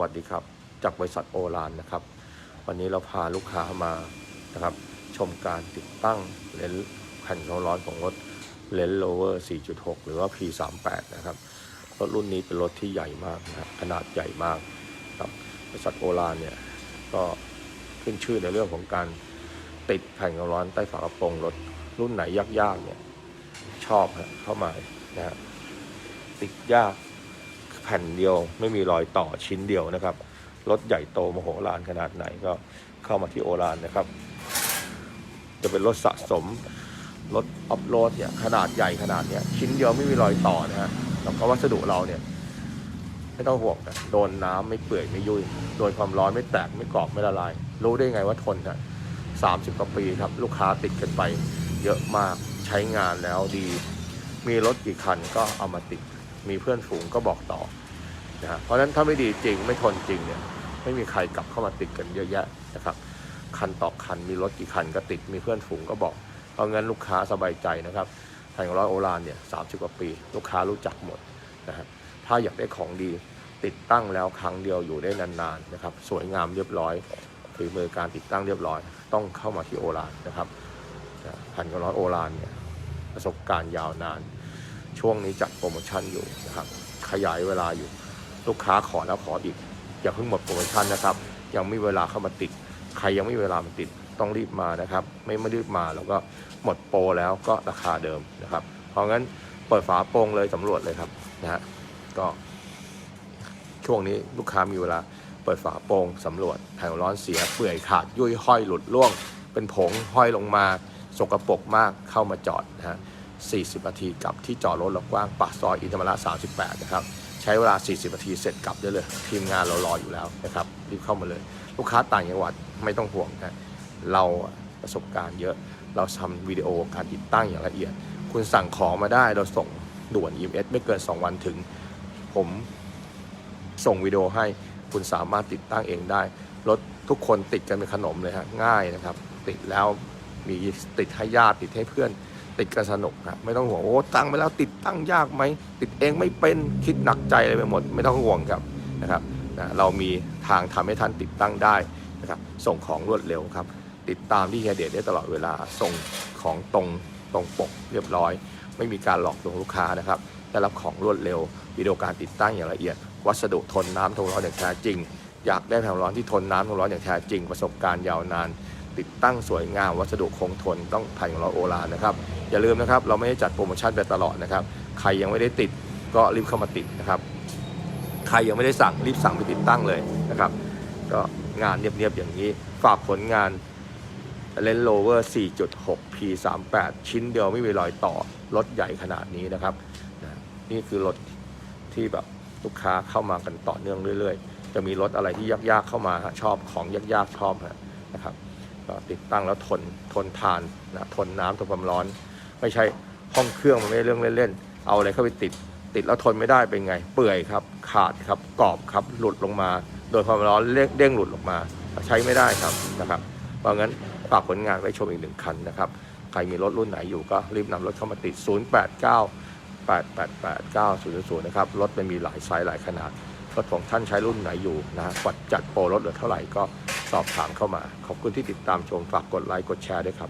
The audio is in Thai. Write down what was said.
วัสดีครับ จากบริษัทโอรานนะครับ วันนี้เราพาลูกค้ามานะครับ ชมการติดตั้งเลนส์แผ่นความร้อนของรถเลนส์โลเวอร์ 4.6 หรือว่า P38 นะครับรถรุ่นนี้เป็นรถที่ใหญ่มากนะครับขนาดใหญ่มากครับบริษัทโอรานเนี่ยก็ขึ้นชื่อในเรื่องของการติดแผ่นความร้อนใต้ฝากระโปรงรถรุ่นไหนยากๆเนี่ยชอบเข้ามานะฮะติดยาก แผ่นเดียว ไม่มีรอยต่อชิ้นเดียวนะครับรถใหญ่โตมโหฬารขนาดไหนก็เข้ามาที่โอรานนะครับ จะเป็นรถสะสมรถออฟโรดเนี่ยขนาดใหญ่ขนาดเนี้ยชิ้นเดียวไม่มีรอยต่อนะฮะแล้วก็วัสดุเราเนี่ยไม่ต้องห่วงนะโดนน้ำไม่เปื่อยไม่ยุ่ยโดนความร้อนไม่แตกไม่กรอบไม่ละลาย รู้ได้ไงว่าทนนะสามสิบกว่าปีครับ ลูกค้าติดกันไป เยอะมากใช้งานแล้วดี มีรถกี่คันก็เอามาติด มีเพื่อนฝูงก็บอกต่อนะฮะเพราะฉะนั้นถ้าไม่ดีจริงไม่ทนจริงเนี่ยไม่มีใครกลับเข้ามาติดกันเยอะแยะนะครับคันต่อคันมีรถกี่คันก็ติดมีเพื่อนฝูงก็บอกเพราะงั้นลูกค้าสบายใจนะครับแผงร้อยโอรานเนี่ยสามสิบกว่าปี ลูกค้ารู้จักหมดนะฮะถ้าอยากได้ของดีติดตั้งแล้วครั้งเดียวอยู่ได้นานๆนะครับสวยงามเรียบร้อยฝีมือการติดตั้งเรียบร้อย ต้องเข้ามาที่โอรานนะครับนะแผ่นร้อยโอรานเนี่ยประสบการณ์ยาวนาน ช่วงนี้จัดโปรโมชั่นอยู่นะครับขยายเวลาอยู่ ลูกค้าขอแล้วขออีก อย่าเพิ่งหมดโปรโมชั่นนะครับ ยังไม่เวลาเข้ามาติด ใครยังไม่เวลามาติดต้องรีบมานะครับ ไม่ไม่รีบมาเราก็หมดโปรแล้วก็ราคาเดิมนะครับ เพราะงั้นเปิดฝาโปรงเลยสำรวจเลยครับนะฮะก็ช่วงนี้ลูกค้ามีเวลาเปิดฝาโปรงสำรวจแผงร้อนเสียเปื่อยขาดยุ่ยห้อยหลุดร่วง เป็นผงห้อยลงมา สกรปรกมากเข้ามาจอดนะฮะ 40นาทีกลับที่จอดรถเรากว้างปากซอยอินธรรมระ38 นะครับ ใช้เวลา 40นาทีเสร็จกลับได้เลย ทีมงานเรารออยู่แล้วนะครับรีบเข้ามาเลย ลูกค้าต่างจังหวัดไม่ต้องห่วงนะเราประสบการณ์เยอะเราทำวิดีโอการติดตั้งอย่างละเอียด คุณสั่งของมาได้เราส่งด่วน EMS ไม่เกิน 2 วันถึง ผมส่งวิดีโอให้คุณสามารถติดตั้งเองได้รถทุกคนติดกันเป็นขนมเลยฮะง่ายนะครับ ติดแล้วมีติดให้ญาติติดให้เพื่อน ติดกันสนุกนะไม่ต้องห่วงโอ้ตั้งไปแล้วติดตั้งยากไหมติดเองไม่เป็นคิดหนักใจอะไรไปหมด ไม่ต้องห่วงครับนะครับนะเรามีทางทำให้ท่านติดตั้งได้นะครับส่งของรวดเร็วครับ ติดตามที่เฮียเดชได้ตลอดเวลาส่งของตรงตรงปกเรียบร้อย ไม่มีการหลอกลวงลูกค้านะครับได้รับของรวดเร็ววิดีโอการติดตั้งอย่างละเอียด วัสดุทนน้ำทนร้อนอย่างแท้จริง อยากได้แผงร้อนที่ทนน้ำทนร้อนอย่างแท้จริง ประสบการณ์ยาวนาน ติดตั้งสวยงาม วัสดุคงทนต้องแผ่นของเราโอลานนะครับ อย่าลืมนะครับ เราไม่ได้จัดโปรโมชั่นไปตลอดนะครับ ใครยังไม่ได้ติดก็รีบเข้ามาติดนะครับ ใครยังไม่ได้สั่งรีบสั่งไปติดตั้งเลยนะครับ ก็งานเนียบๆอย่างนี้ ฝากผลงานเลนโ r เวอร์ 4.6 P38 ชิ้นเดียวไม่มีรอยต่อ รถใหญ่ขนาดนี้นะครับ นี่คือรถที่แบบลูกค้าเข้ามากันต่อเนื่องเรื่อย ๆ จะมีรถอะไรที่ยากๆเข้ามาชอบของยากๆชอบนะครับ ก็ติดตั้งแล้วทนทนทานนะทนน้ำทนความร้อน ไม่ใช่ห้องเครื่องมันไม่เรื่องเล่นๆเอาอะไรเข้าไปติด ติดแล้วทนไม่ได้เป็นไง เปื่อยครับ ขาดครับกรอบครับหลุดลงมา โดยความร้อนเด้งเด้งหลุดลงมา ใช้ไม่ได้ครับนะครับ เพราะงั้นฝากผลงานไว้ชมอีกหนึ่งคันนะครับใครมีรถรุ่นไหนอยู่ก็รีบนำรถเข้ามาติด 089 888 9000นะครับ รถมันมีหลายไซส์หลายขนาด รถของท่านใช้รุ่นไหนอยู่นะกดจัดโปรรถเหลือเท่าไหร่ก็สอบถามเข้ามา ขอบคุณที่ติดตามชมฝากกดไลค์กดแชร์ด้วยครับ